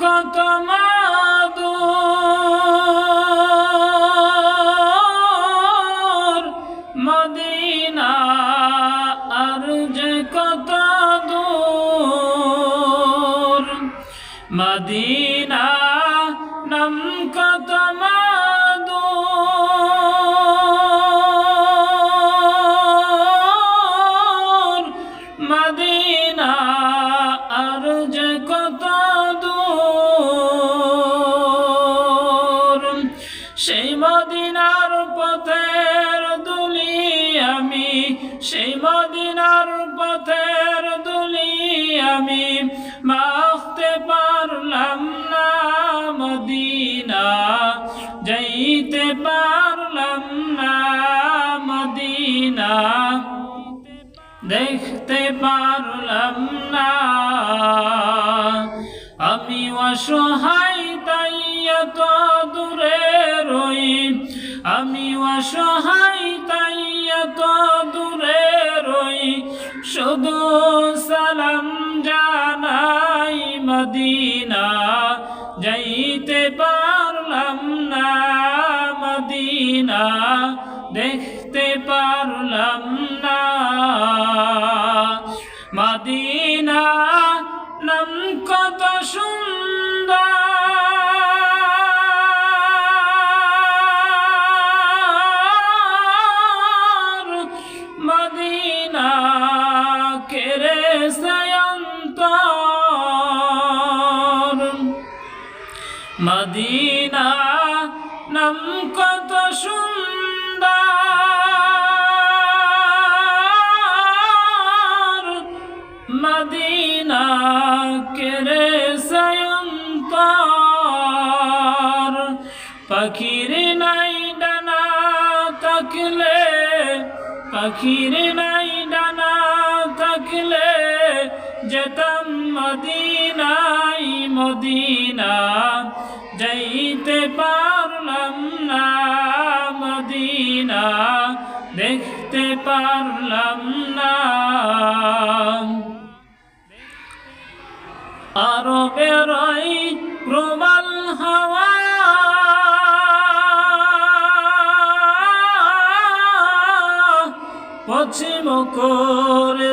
কত মাদু মদিনা আর যে কত মদিনা নাম কত মাদুর সেই মদিনার পথের দুলি আমি, সেই মদিনার পথের দুলি আমি। মাখতে পারলাম না মদিনা, যাইতে পারলাম না মদিনা। দেখতে পারলাম না, আমি অসহায় তাই তো দূরে রই। আমি অসহায় তাইয়া তো দূরে রই। শুধু সালাম জানাই মদিনা। মদিনা নাম কত সুন্দর। মদিনা কেরে সয়ন্তর পাখির নাই ডানা থাকলে, পাখির নাই ডানা থাকলে যেতাম মদিনাই মদিনা যাইতে পারলাম না মদিনা দেখতে পারলাম না। আরও বেরোই প্রবল হাওয়া পশ্চিম করে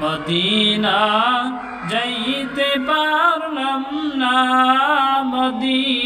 মদিনা যাইতে পারলাম না মদিনা